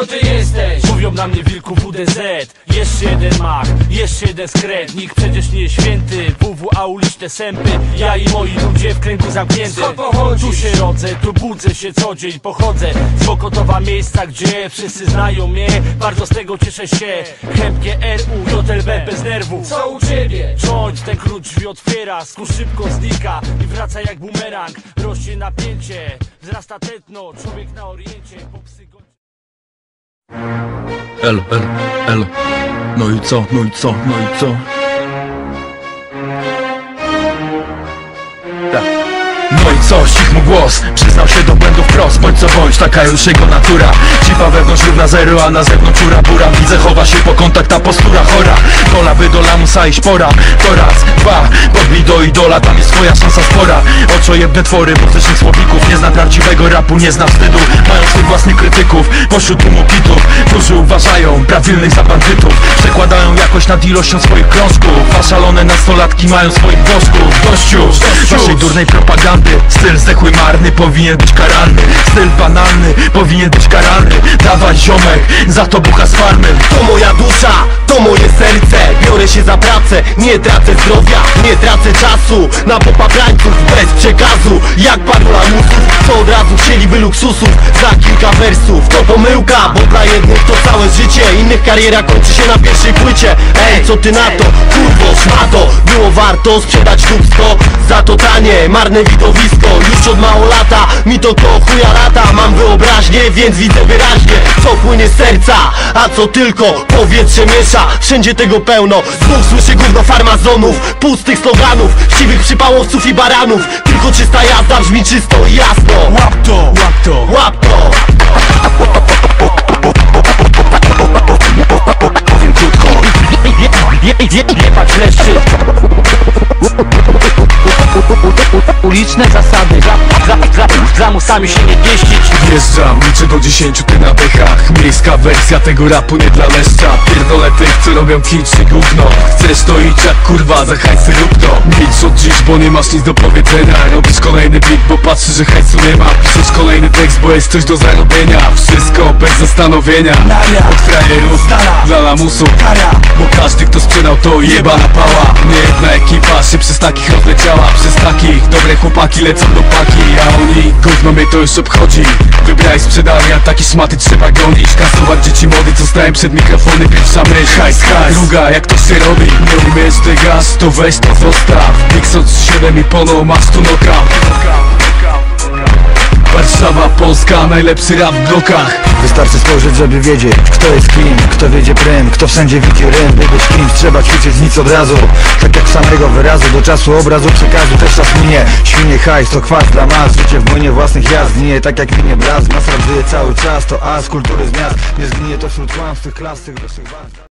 kto ty jesteś? Mówią na mnie wilku WDZ Jeszcze jeden mach, jeszcze jeden skret Nikt przecież nie jest święty WWA uliczne sępy. Ja i moi ludzie w kręgu zamknięty? Tu się rodzę, tu budzę się co dzień. Pochodzę z Mokotowa miejsca, gdzie wszyscy znają mnie. Bardzo z tego cieszę się. Chętnie RU, JLB bez nerwów Co u ciebie? Cząć ten klucz drzwi otwiera, skór szybko znika i wraca jak bumerang. Rośnie napięcie, wzrasta tętno, człowiek na oriencie, po psy go... L, L, L. No i co, no i co, no i co? Tak. No i co, ścich mu głos. Przyznał się do błędów wprost. Bądź co bądź, taka już jego natura. Cipa wewnątrz równa zero, a na zewnątrz ura bura. Widzę, chowa się po kontakt, ta postura chora. Pola by do lamusa iść pora. To raz, dwa, podbij do idola Tam jest twoja szansa spora. Oczojebne twory, muzycznych słowników Nie zna. Prawdziwego rapu, nie zna wstydu. Mają swych własnych krytyków. Pośród tłumu kitów Którzy uważają prawilnych za bandytów. Przekładają jakość nad ilością swoich krążków. A szalone nastolatki mają swoich bożków Dość już, waszej durnej propagandy. Styl zdechły marny powinien być karany Styl banalny powinien być karany. Dawaj ziomek, za to bucha z farmy. To moja dusza, nie tracę zdrowia Nie tracę czasu. Na popaprańców bez przekazu. Jak paru lamusów, co od razu chcieliby luksusów Za kilka wersów, to pomyłka Bo dla jednych to całe życie. Innych kariera kończy się na pierwszej płycie. Ej, co ty na to? Kurwo, szmato. Było warto sprzedać dupsko Za to tanie, marne widowisko Już od mało lata, mi to to chuja lata Mam wyobraźnię, więc widzę wyraźnie Co płynie z serca, a co tylko powietrze miesza Wszędzie tego pełno, znów słyszę gówno farmazonów Pustych sloganów, chciwych przypałowców i baranów. Tylko czysta jazda brzmi czysto i jasno. Łap to, łap to. Łap to! Uliczne zasady. Za, za, za, za musami się nie pieścić. Wjeżdżam, liczę do dziesięciu, ty na dechach. Miejska wersja tego rapu nie dla leszcza. Pierdolę tych, co robią kicz czy gówno. Chcesz to idź jak kurwa, za hajsy rób to. Milcz od dziś, bo nie masz nic do powiedzenia. Robisz kolejny beat, bo patrzysz, że hajsu nie ma. Piszesz kolejny jest coś do zarobienia. Wszystko bez zastanowienia. Od frajerów, dla lamusu. Bo każdy, kto sprzedał to jebana pała. Nie jedna ekipa się przez takich rozleciała. Przez takich dobre chłopaki lecą do paki. A oni, gówno mnie to już obchodzi. Wybrałeś sprzedali, a takie szmaty trzeba gonić. Kasować dzieci młody, co stałem przed mikrofony Pierwsza myśl, hajs, hajs. Druga, jak to się robi? Nie umiesz ty gaz, to weź to zostaw. Pixot 7 i pono, masz tu noka Warszawa, Polska, najlepszy rap w blokach. Wystarczy spojrzeć, żeby wiedzieć Kto jest kim, kto wiedzie prym Kto wszędzie widzi rym. By być kimś trzeba ćwiczyć nic od razu. Tak jak samego wyrazu Do czasu obrazu przekazu też czas minie. Świnie hajs to kwas dla mas Życie w młynie własnych jazd Zginie tak jak minie blask Nas żyje cały czas To as kultury z miast. Nie zginie to wśród kłamstw tych klas Tych